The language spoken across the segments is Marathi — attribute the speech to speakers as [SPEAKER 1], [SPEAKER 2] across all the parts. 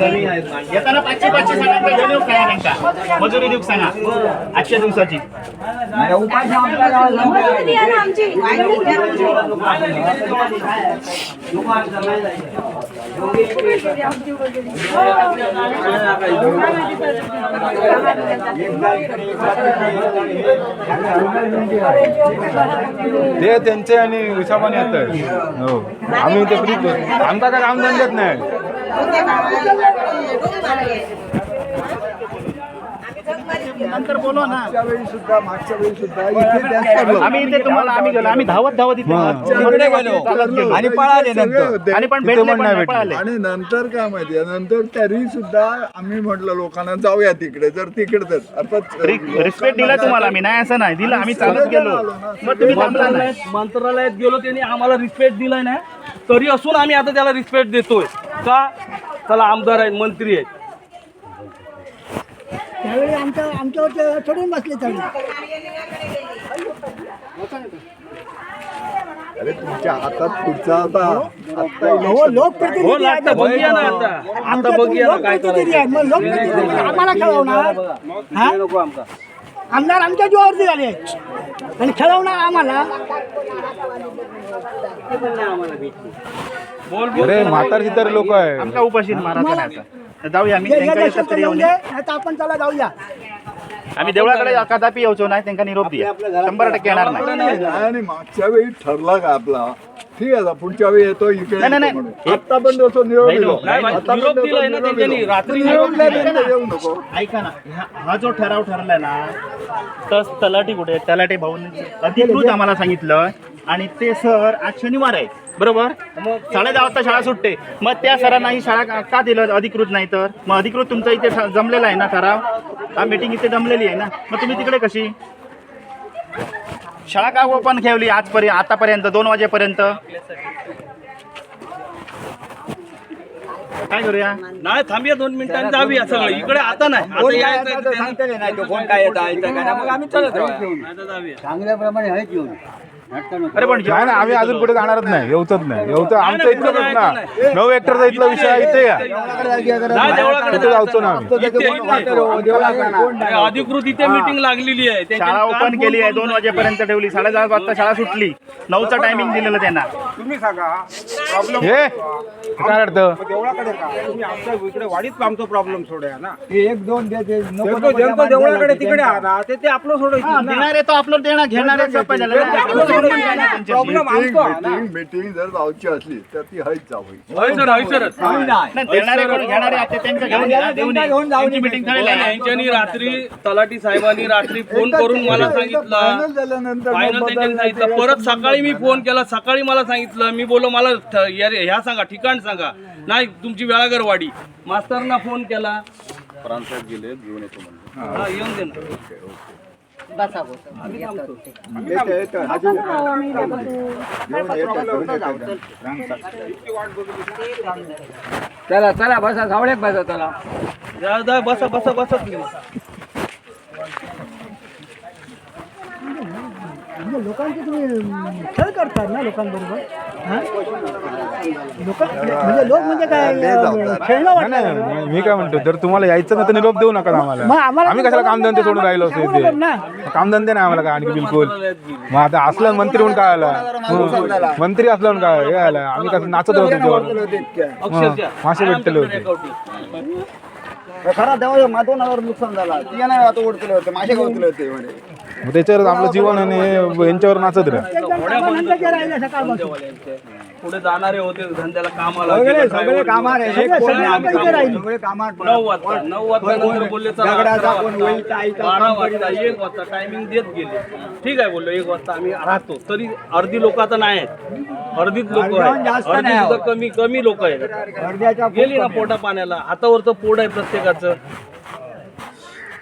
[SPEAKER 1] येताना पाचशे पाचशे सांगा घेऊन येऊ मजुरी देऊ सांगा. आजच्या दिवसाची.
[SPEAKER 2] ते त्यांचे आणि हिशोबाने येत हो. आम्ही ते फ्री आमचा काय काम धंद्यात नाही.
[SPEAKER 1] 로제 가이 로제 가이 नंतर बोलवा ना.
[SPEAKER 3] मागच्या वेळी सुद्धा मागच्या वेळी सुद्धा इथे त्याच पडलो.
[SPEAKER 1] आम्ही इथे तुम्हाला आम्ही गेलो आम्ही धावत धावत इथे
[SPEAKER 3] तिकडे गेलो.
[SPEAKER 1] चालत गेलो.
[SPEAKER 3] आणि पळाले नंतर
[SPEAKER 1] आणि पण
[SPEAKER 2] तिथे
[SPEAKER 1] भेटले
[SPEAKER 2] पण नाही.
[SPEAKER 1] पळाले.
[SPEAKER 3] आणि नंतर काय माहितीये नंतर तरी सुद्धा आम्ही म्हटलं लोकांना जाऊया तिकडे जर तिकडे तर अर्थात
[SPEAKER 1] रिस्पेक्ट दिला तुम्हाला मी नाही असं नाही. दिला आम्ही चालत गेलो. मग तुम्ही थांबला नाही.
[SPEAKER 4] मंत्रालयात मंत्रालयात गेलो त्यांनी आम्हाला रिस्पेक्ट दिलाय ना. तरी असून आम्ही आता त्याला रिस्पेक्ट देतोय. का? चला आमदार आहेत मंत्री आहेत.
[SPEAKER 5] त्यावेळी आमच्या आमच्यावर चढून बसले त्यावेळी
[SPEAKER 3] अरे तुमच्या हातात पुढचा आता आता
[SPEAKER 5] हो
[SPEAKER 4] हो
[SPEAKER 5] लोकप्रतिनिधी आहेत
[SPEAKER 4] आता बघूया ना आता. आता
[SPEAKER 5] आमच्या
[SPEAKER 4] बघूया ना काय
[SPEAKER 5] लोकप्रतिनिधी आहेत. मग लोकप्रतिनिधी आम्हाला खेळवणार. हा?
[SPEAKER 4] नको आमचा
[SPEAKER 5] आमदार आमच्या जीवावरती झाले. आणि खेळवणार आम्हाला.
[SPEAKER 4] बोल बोल.
[SPEAKER 2] अरे तर लोक आहे
[SPEAKER 1] आमका उपाशी आता. तर जाऊया आम्ही येतात तरी
[SPEAKER 5] येऊन
[SPEAKER 1] येऊन
[SPEAKER 5] दे आपण त्याला जाऊया
[SPEAKER 1] आम्ही देवळाकडे कदापि यायचो नाही त्यांना निरोप द्या शंभर टक्के येणार नाही
[SPEAKER 3] नाही, आणि मागच्या वेळी ठरला का आपला ठीक आहे आता पुढच्या वेळी येतो इकडे
[SPEAKER 1] नाही, नाही,
[SPEAKER 3] येतो
[SPEAKER 1] नाही.
[SPEAKER 3] म्हणून. आता पण जसं निरोप
[SPEAKER 1] नाही,
[SPEAKER 3] दिलो.
[SPEAKER 1] नाही,
[SPEAKER 4] नाही,
[SPEAKER 3] आता पण
[SPEAKER 4] निरोप
[SPEAKER 3] जसं
[SPEAKER 4] दिलाय ना
[SPEAKER 3] निरोप
[SPEAKER 4] त्यांच्यानी.
[SPEAKER 3] दिलो.
[SPEAKER 4] रात्री
[SPEAKER 3] निरोप
[SPEAKER 1] निरोप
[SPEAKER 3] दिला
[SPEAKER 1] दिला.
[SPEAKER 3] येऊ नको
[SPEAKER 1] ऐका ना हा- हा जो ठराव ठरलाय ना तर तलाठी कुठे? तलाठी भाऊंनी अधिकृत आम्हाला सांगितलं आणि ते सर आज शनिवार आहे. बरोबर? साडे दहा वाजता शाळा सुटते. मग त्या सरांना ही शाळा का- का दिलं अधिकृत नाही तर? मग अधिकृत तुमचं इथे जमलेला आहे ना ठराव? हा मीटिंग इथे जमलेली आहे ना? मग तुम्ही तिकडे कशी? शाळा का ओपन ठेवली आजपर्यंत आतापर्यंत? दोन वाजेपर्यंत? काय करूया?
[SPEAKER 4] नाही थांबूया दोन मिनिटांनी जाऊया सगळं. इकडे आता नाही. आता यायचं आहे त्यांना. नाही तर जाऊया.
[SPEAKER 5] चांगल्याप्रमाणे आहेत येऊन
[SPEAKER 1] अरे पण
[SPEAKER 2] नाही ना आम्ही अजून कुठे जाणारच नाही. येऊच नाही. येऊच आमचं इथलं ना नऊ हेक्टरचा इथला विषय इथे या. तिथे जाऊचो ना आम्ही.
[SPEAKER 4] अधिकृत इथे मीटिंग लागलेली आहे.
[SPEAKER 1] शाळा ओपन केली आहे दोन वाजेपर्यंत ठेवली. साडेदहा वाजता शाळा सुटली. नऊचा टायमिंग दिलेलं त्यांना.
[SPEAKER 2] हे? काय अडतं?
[SPEAKER 6] देवळाकडे का? तुम्ही आमच्या इकडे वाडीत आमचा प्रॉब्लेम सोडूया ना.
[SPEAKER 3] एक दोन दे दे. नको,
[SPEAKER 6] ज्यांचं-
[SPEAKER 3] नको,
[SPEAKER 6] ज्यांचं
[SPEAKER 3] त्या
[SPEAKER 6] देवळाकडे तिकडे ते ते आपलं सोडायचं ना
[SPEAKER 1] देणारे. तो आपलं देणार घेणारे सोपं झालं ना. आपलं सोडून काय ना त्यांच्याशी.
[SPEAKER 6] प्रॉब्लेम आमचा आहे ना.
[SPEAKER 3] मीटिंग मीटिंग जर जाऊची असली तर ती हयच जावी
[SPEAKER 4] होय सर होय सर.
[SPEAKER 1] नाही, देणारे कोण घेणारे आता त्यांच्या घेऊन या, देऊन या. त्यांची मीटिंग ठरलेली आहे.
[SPEAKER 4] यांच्यानी रात्री तलाठी साहेबांनी रात्री फोन करून मला
[SPEAKER 3] फायनल
[SPEAKER 4] सांगितलं.
[SPEAKER 3] झाल्यानंतर
[SPEAKER 4] फायनल
[SPEAKER 3] मग
[SPEAKER 4] त्यांनी
[SPEAKER 3] बदल
[SPEAKER 4] सांगितलं. परत सकाळी मी फोन केला सकाळी मला सांगितलं. मी बोलो मला ठ- ह्या सांगा ठिकाण सांगा. नाही तुमची वेळागरवाडी मास्तरना फोन केला. हा येऊन दे ना. आम्ही थांबतो.
[SPEAKER 3] येतं, येतं. अजून येऊन येतं, घेऊन येतं.
[SPEAKER 6] चला चला बसा सावळ्यात बसा चला.
[SPEAKER 4] जा जा बसा बसा बसा तुम्ही.
[SPEAKER 5] म्हणजे लोकांचे तुम्ही खेळ करतात ना लोकांबरोबर? लोक म्हणजे लोक म्हणजे काय खेळणं वाटलं
[SPEAKER 2] नाही, मी काय म्हणतो जर तुम्हाला यायचं ना तर निरोप देऊ नका
[SPEAKER 5] मग
[SPEAKER 2] आम्हाला
[SPEAKER 5] आम्हाला
[SPEAKER 2] आम्ही कशाला कामधंदे सोडून राहिलो असतो
[SPEAKER 5] सांगू नको ना.
[SPEAKER 2] इथे कामधंदे नाही आम्हाला काय आणखी बिलकुल. मग आता असलं मंत्री म्हणून काय आला? हं. मंत्री असलं म्हणून काय हे आला? आम्ही कसं नाचत होतो त्याच्यावर?
[SPEAKER 4] अक्षरशः
[SPEAKER 2] मासे
[SPEAKER 4] आहे
[SPEAKER 2] भेटलेले होते.
[SPEAKER 3] खरा तेव्हा दोन हजार नुकसान झाला. ती नाही आता ओढतले होते मासे गवतले होते म्हणे
[SPEAKER 2] मग त्याच्यावर आपलं जीवन आणि हे यांच्यावर नाचत राह
[SPEAKER 4] धंदेवाल्यांचे. पुढे जाणारे होते धंद्याला कामाला
[SPEAKER 3] सगळे कामार आहे
[SPEAKER 5] सगळे-
[SPEAKER 3] एक कोण
[SPEAKER 5] सगळे
[SPEAKER 3] नाही आम्ही
[SPEAKER 5] आता इथे
[SPEAKER 3] कामार.
[SPEAKER 5] राहिले.
[SPEAKER 3] सगळे कामार
[SPEAKER 4] नऊ वाजता नऊ वाजता नंतर बोलले चला
[SPEAKER 3] दगडाचा कोण
[SPEAKER 4] बारा वाजता एक वाजता टायमिंग देत गेले. ठीक आहे बोललो एक वाजता आम्ही राहतो. तरी अर्धी लोक आता नाही आहेत. अर्धीच लोक
[SPEAKER 3] अर्ध्याहून
[SPEAKER 4] आहेत.
[SPEAKER 3] जास्त
[SPEAKER 4] अर्धी कमी कमी लोक आहेत.
[SPEAKER 3] अर्ध्याच्या
[SPEAKER 4] गेली ना पोटा पाण्याला हातावरचं पोट आहे प्रत्येकाचं.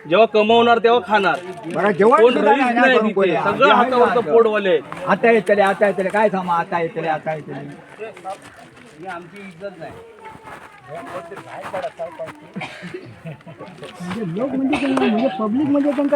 [SPEAKER 4] जेव्हा कमवणार तेव्हा खाणार.
[SPEAKER 3] बरं जेवण
[SPEAKER 4] कोण
[SPEAKER 3] सुद्धा
[SPEAKER 4] रईस
[SPEAKER 3] नाही ना
[SPEAKER 4] नाही
[SPEAKER 3] करून
[SPEAKER 4] तिथे.
[SPEAKER 3] कोणी.
[SPEAKER 4] सगळं हातावरचं पोटवाले. आहेत
[SPEAKER 3] आता येतले आता येतले. काय थांबा आता येतले आता येतले.
[SPEAKER 4] ही आमची इज्जत नाही.
[SPEAKER 5] म्हणजे लोक म्हणजे म्हणजे पब्लिक म्हणजे त्यांना